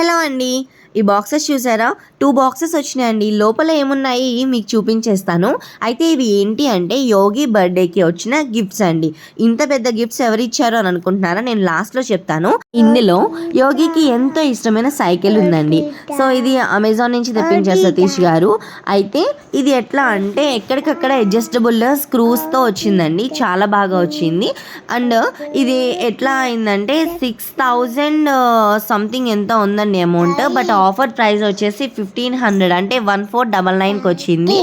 Hello అండి? ఈ boxes చూసారా? టూ బాక్సెస్ వచ్చినాయండి. లోపల ఏమున్నాయి? మీకు చూపించేస్తాను. అయితే ఇవి ఏంటి అంటే యోగి బర్త్డేకి వచ్చిన గిఫ్ట్స్ అండి. ఇంత పెద్ద గిఫ్ట్స్ ఎవరు ఇచ్చారు అని అనుకుంటున్నారా? నేను లాస్ట్లో చెప్తాను. ఇందులో యోగికి ఎంతో ఇష్టమైన సైకిల్ ఉందండి. సో ఇది అమెజాన్ నుంచి తెప్పించారు సతీష్ గారు. అయితే ఇది ఎట్లా అంటే ఎక్కడికక్కడ అడ్జస్టబుల్ స్క్రూస్తో వచ్చిందండి. చాలా బాగా వచ్చింది. అండ్ ఇది ఎట్లా అయిందంటే సిక్స్ థౌజండ్ సంథింగ్ ఎంత ఉందండి. అమౌంట్ బట్ ఆఫర్ ప్రైస్ వచ్చేసి ఫిఫ్టీన్ హండ్రెడ్ అంటే వన్ ఫోర్ డబల్ నైన్కి వచ్చింది.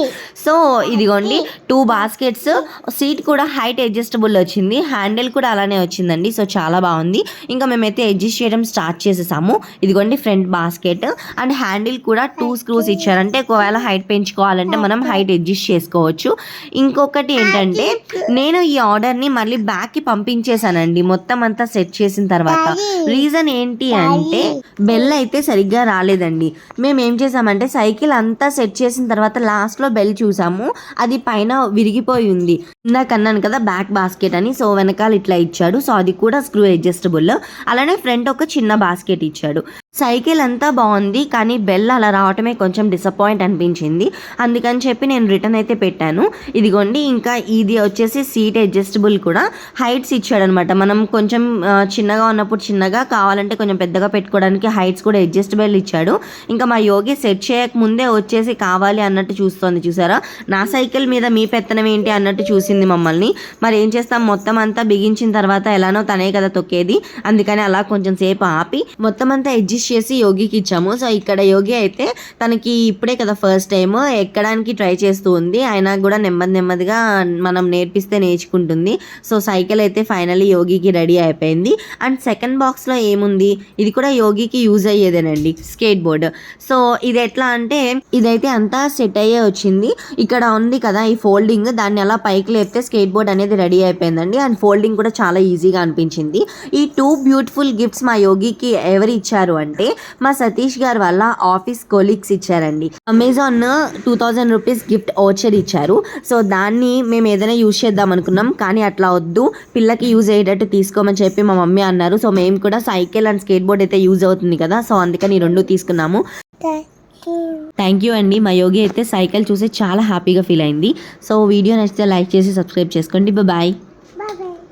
సో ఇదిగోండి టూ బాస్కెట్స్ సీట్ కూడా హైట్ అడ్జస్టబుల్ వచ్చింది. హ్యాండిల్ కూడా అలానే వచ్చిందండి. సో చాలా బాగుంది. ఇంకా మేమైతే అడ్జస్ట్ చేయడం స్టార్ట్ చేసేసాము. ఇదిగోండి ఫ్రంట్ బాస్కెట్ అండ్ హ్యాండిల్ కూడా టూ స్క్రూస్ ఇచ్చారంటే ఒకవేళ హైట్ పెంచుకోవాలంటే మనం హైట్ అడ్జస్ట్ చేసుకోవచ్చు. ఇంకొకటి ఏంటంటే నేను ఈ ఆర్డర్ని మళ్ళీ బ్యాక్కి పంపించేశానండి. మొత్తం అంతా సెట్ చేసిన తర్వాత. రీజన్ ఏంటి అంటే బెల్ అయితే సరిగ్గా రాలేదండి. మేము ఏం చేసామంటే సైకిల్ అంతా సెట్ చేసిన తర్వాత లాస్ట్లో బెల్ చూసాము. అది పైన విరిగిపోయి ఉంది. ఇందాక అన్నాను కదా బ్యాక్ బాస్కెట్ అని. సో వెనకాల ఇట్లా ఇచ్చాడు. సో అది కూడా స్క్రూ అడ్జస్టబుల్ అలానే ఫ్రంట్ ఒక చిన్న బాస్కెట్ ఇచ్చాడు. సైకిల్ అంతా బాగుంది కానీ బెల్ అలా రావటమే కొంచెం డిసప్పాయింట్ అనిపించింది. అందుకని చెప్పి నేను రిటర్న్ అయితే పెట్టాను. ఇదిగోండి ఇంకా ఇది వచ్చేసి సీట్ అడ్జస్టబుల్ కూడా. హైట్స్ ఇచ్చాడనమాట. మనం కొంచెం చిన్నగా ఉన్నప్పుడు చిన్నగా కావాలంటే కొంచెం పెద్దగా పెట్టుకోవడానికి హైట్స్ కూడా అడ్జస్టబుల్ ఇచ్చాడు. ఇంకా మా యోగి సెట్ చేయక ముందే వచ్చేసి కావాలి అన్నట్టు చూస్తోంది చూసారా? నా సైకిల్ మీద మీ పెత్తనం ఏంటి అన్నట్టు చూసింది. మమ్మల్ని. మరి ఏం చేస్తాం? మొత్తం అంతా బిగించిన తర్వాత ఎలానో తనే కదా తొక్కేది. అందుకని అలా కొంచెం సేపు ఆపి మొత్తం అంతా అడ్జస్ట్ చేసి యోగికి ఇచ్చాము. సో ఇక్కడ యోగి అయితే తనకి ఇప్పుడే కదా ఫస్ట్ టైం ఎక్కడానికి ట్రై చేస్తూ ఉంది. అయినా కూడా నెమ్మది నెమ్మదిగా మనం నేర్పిస్తే నేర్చుకుంటుంది. సో సైకిల్ అయితే ఫైనలీ యోగికి రెడీ అయిపోయింది. అండ్ సెకండ్ బాక్స్లో ఏముంది? ఇది కూడా యోగికి యూజ్ అయ్యేదేనండి స్కేట్ బోర్డ్ సో ఇది ఎట్లా అంటే ఇదైతే అంతా సెట్ అయ్యే వచ్చింది. ఇక్కడ ఉంది కదా ఈ ఫోల్డింగ్. దాన్ని అలా పైకి లేపితే స్కేట్ బోర్డ్ అనేది రెడీ అయిపోయిందండి. అండ్ ఫోల్డింగ్ కూడా చాలా ఈజీగా అనిపించింది. ఈ టూ బ్యూటిఫుల్ గిఫ్ట్స్ మా యోగికి ఎవరు ఇచ్చారు అంటే మా సతీష్ గారు వల్ల ఆఫీస్ కొలీగ్స్ ఇచ్చారండి. Amazon two thousand rupees gift voucher ఇచ్చారు. సో దాన్ని మేము ఏదైనా యూజ్ చేద్దాం అనుకున్నాం. కానీ అట్లా వద్దు. పిల్లకి యూజ్ అయ్యేటట్టు తీసుకోమని చెప్పి మా మమ్మీ అన్నారు. సో మేము కూడా సైకిల్ అండ్ స్కేట్ బోర్డ్ అయితే యూజ్ అవుతుంది కదా. సో అందుకని రెండు తీసుకున్నాము. థ్యాంక్ యూ అండి మా యోగి అయితే సైకిల్ చూసి చాలా హ్యాపీగా ఫీల్ అయింది. సో వీడియో నచ్చితే లైక్ చేసి సబ్స్క్రైబ్ చేసుకోండి. బాయ్